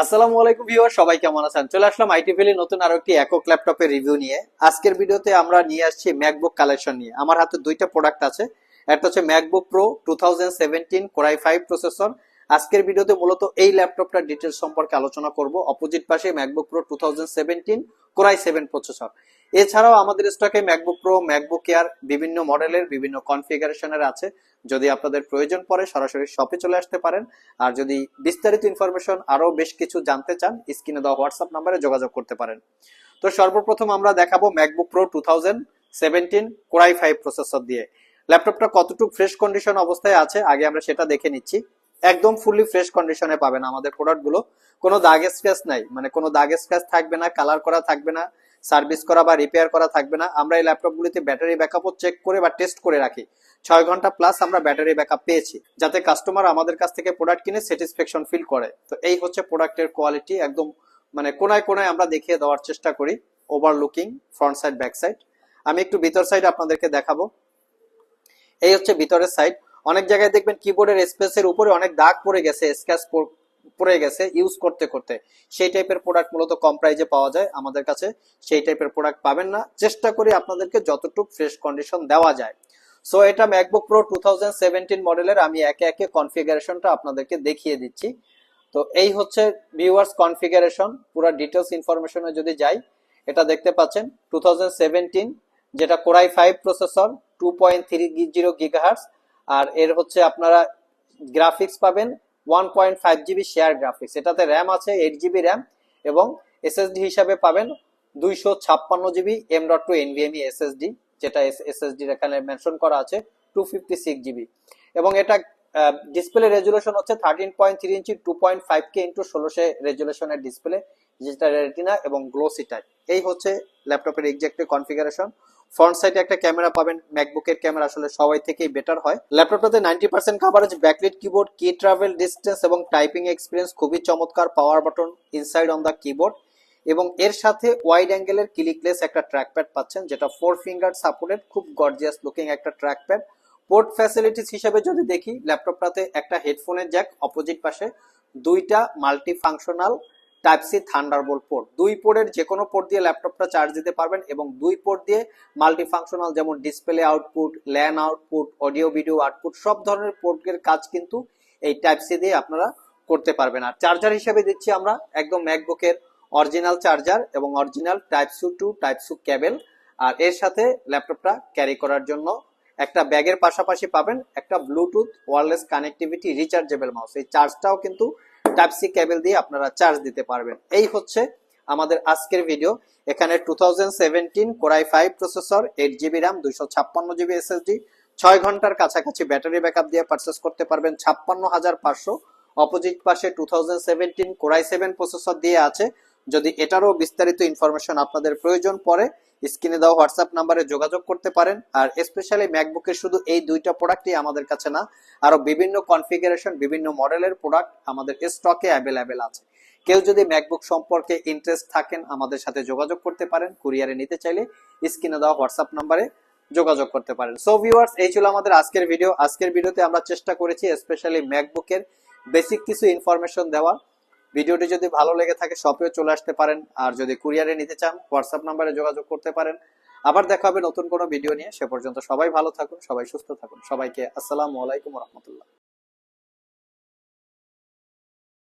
আসসালামু আলাইকুম ভিউয়ার সবাই কেমন আছেন? চলে আসলাম আইটি ভ্যালি নতুন আরও একটি একক ল্যাপটপের রিভিউ নিয়ে। আজকের ভিডিওতে আমরা নিয়ে আসছি ম্যাকবুক কালেকশন নিয়ে। আমার হাতে দুইটা প্রোডাক্ট আছে। একটা হচ্ছে MacBook Pro two thousand seventeen core i five processor আজকের ভিডিওতে মূলত এই ল্যাপটপটার ডিটেলস সম্পর্কে আলোচনা করব। অপোজিট পাশে MacBook Pro two thousand seventeen core i seven processor এছাড়াও আমাদের স্টকে ম্যাকবুক প্রো ম্যাকবুক এয়ার বিভিন্ন মডেলের বিভিন্ন কনফিগারেশনের আছে। যদি আপনাদের প্রয়োজন পড়ে, সরাসরি শপে চলে আসতে পারেন। আর যদি বিস্তারিত ইনফরমেশন আরও বেশ কিছু জানতে চান, স্ক্রিনে দেওয়া হোয়াটসঅ্যাপ নাম্বারে যোগাযোগ করতে পারেন। তো সর্বপ্রথম আমরা দেখাবো MacBook Pro two thousand seventeen core i five processor দিয়ে। ল্যাপটপটা কতটুকু ফ্রেশ কন্ডিশন অবস্থায় আছে, আগে আমরা সেটা দেখে নিচ্ছি। একদম ফুললি ফ্রেশ কন্ডিশনে পাবেন আমাদের প্রোডাক্টগুলো। কোনো দাগ স্ক্র্যাচ নাই মানে কোনো দাগ স্ক্র্যাচ থাকবে না কালার করা থাকবে না। সার্ভিস করা বা রিপেয়ার করা থাকবে না। আমরা এই ল্যাপটপগুলিতে ব্যাটারি ব্যাকআপও চেক করে বা টেস্ট করে রাখি। ছয় ঘণ্টা প্লাস আমরা ব্যাটারি ব্যাকআপ পেয়েছি, যাতে কাস্টমার আমাদের কাছ থেকে প্রোডাক্ট কিনে স্যাটিসফ্যাকশন ফিল করে। তো এই হচ্ছে প্রোডাক্টের কোয়ালিটি একদম মানে কোনায় কোনায় আমরা দেখিয়ে দেওয়ার চেষ্টা করি overlooking front side back side আমি একটু ভিতর সাইড আপনাদেরকে দেখাবো। এই হচ্ছে ভিতরের সাইড অনেক জায়গায় দেখবেন কিবোর্ডের স্পেসের উপরে অনেক দাগ পড়ে গেছে স্ক্যাচ পড়ে গেছে ইউজ করতে করতে। সেই টাইপের প্রোডাক্ট মূলত কম প্রাইজে পাওয়া যায় আমাদের কাছে। সেই টাইপের প্রোডাক্ট পাবেন না। চেষ্টা করি আপনাদেরকে যতটুকু ফ্রেশ কন্ডিশন দেওয়া যায়। সো এটা ম্যাকবুক প্রো টু মডেলের আমি একে একে কনফিগারেশনটা আপনাদেরকে দেখিয়ে দিচ্ছি। তো, এই হচ্ছে ভিউয়ার্স কনফিগারেশন পুরো ডিটেলস ইনফরমেশনে যদি যাই, এটা দেখতে পাচ্ছেন টু যেটা core i five processor two point three zero gigahertz আর এর হচ্ছে আপনারা গ্রাফিক্স পাবেন one point five GB share graphics. এটাতে র্যাম আছে, এইট জিবি র্যাম এবং এসএসডি হিসাবে পাবেন দুইশো ছাপ্পান্ন GB M dot two NVMe SSD যেটা এসএসডি এখানে মেনশন করা আছে টু ফিফটি সিক্স জিবি। এবং এটা ডিসপ্লে রেজুলেশন হচ্ছে thirteen point three inch two point five K into ষোলোশো রেজুলেশনের ডিসপ্লে যেটা রেটিনা এবং গ্লোসি টাইপ এই হচ্ছে ল্যাপটপের এক্সাক্ট কনফিগারেশন ফ্রন্ট সাইডে একটা ক্যামেরা পাবেন ম্যাকবুকের ক্যামেরা আসলে সবাই থেকেই বেটার হয়। ল্যাপটপটাতে ninety percent coverage backlit keyboard key travel distance এবং টাইপিং এক্সপিরিয়েন্স খুবই চমৎকার power button inside on the keyboard এবং এর সাথে ওয়াইড অ্যাঙ্গেলের ক্লিকলেস একটা ট্র্যাকপ্যাড পাচ্ছেন, যেটা ফোর ফিঙ্গার সাপোর্টেড খুব গর্জিয়াস লুকিং একটা ট্র্যাকপ্যাড পোর্ট ফ্যাসিলিটিস হিসেবে যদি দেখি ল্যাপটপটাতে একটা হেডফোনের জ্যাক অপোজিট পাশে দুইটা multi functional type C Thunderbolt port দুই পোর্টের যে কোনো পোর্ট দিয়ে ল্যাপটপটা চার্জ দিতে পারবেন এবং দুই পোর্ট দিয়ে মাল্টি ফাংশনাল যেমন display output LAN output audio video output সব ধরনের পোর্টের কাজ কিন্তু এই টাইপ সি দিয়ে আপনারা করতে পারবেন। আর চার্জার হিসেবে দিচ্ছি আমরা একদম ম্যাকবুকের অরিজিনাল চার্জার এবং original type C to type C cable আর এর সাথে ল্যাপটপটা ক্যারি করার জন্য একটা ব্যাগের পাশাপাশি পাবেন একটা Bluetooth wireless connectivity rechargeable mouse এই চার্জটাও কিন্তু টাইপ সি কেবল দিয়ে আপনারা চার্জ দিতে পারবেন। এই হচ্ছে আমাদের আজকের ভিডিও এখানে two thousand seventeen five processor eight GB RAM দুইশো ছাপ্পান্ন জিবি এসএসডি ছয় ঘণ্টার কাছাকাছি ব্যাটারি ব্যাকআপ দিয়ে পারচেস করতে পারবেন ছাপ্পান্ন হাজার পাঁচশো। অপোজিট পাশে two thousand seventeen seven processor দিয়ে আছে। যদি এটারও বিস্তারিত ইনফরমেশন আপনাদের প্রয়োজন পড়ে স্ক্রিনে দেওয়া হোয়াটসঅ্যাপ নাম্বারে যোগাযোগ করতে পারেন। আর স্পেশালি ম্যাকবুকের শুধু এই দুইটা প্রোডাক্টই আমাদের কাছে না, আরও বিভিন্ন কনফিগারেশন, বিভিন্ন মডেলের প্রোডাক্ট আমাদের স্টকে অ্যাভেলেবেল আছে। কেউ যদি ম্যাকবুক সম্পর্কে ইন্টারেস্ট থাকেন, আমাদের সাথে যোগাযোগ করতে পারেন। কুরিয়ারে নিতে চাইলে স্ক্রিনে দেওয়া হোয়াটসঅ্যাপ নাম্বারে যোগাযোগ করতে পারেন। সো ভিউয়ার্স এই ছিল আমাদের আজকের ভিডিও আজকের ভিডিওতে আমরা চেষ্টা করেছি, স্পেশালি ম্যাকবুকের বেসিক কিছু ইনফরমেশন দেওয়া ভিডিওটি যদি ভালো লেগে থাকে শপেও চলে আসতে পারেন। আর যদি কুরিয়ারে নিতে চান, হোয়াটসঅ্যাপ নাম্বারে যোগাযোগ করতে পারেন। আবার দেখা হবে নতুন কোনো ভিডিও নিয়ে। সে পর্যন্ত সবাই ভালো থাকুন, সবাই সুস্থ থাকুন। সবাইকে আসসালামু আলাইকুম রহমতুল্লাহ।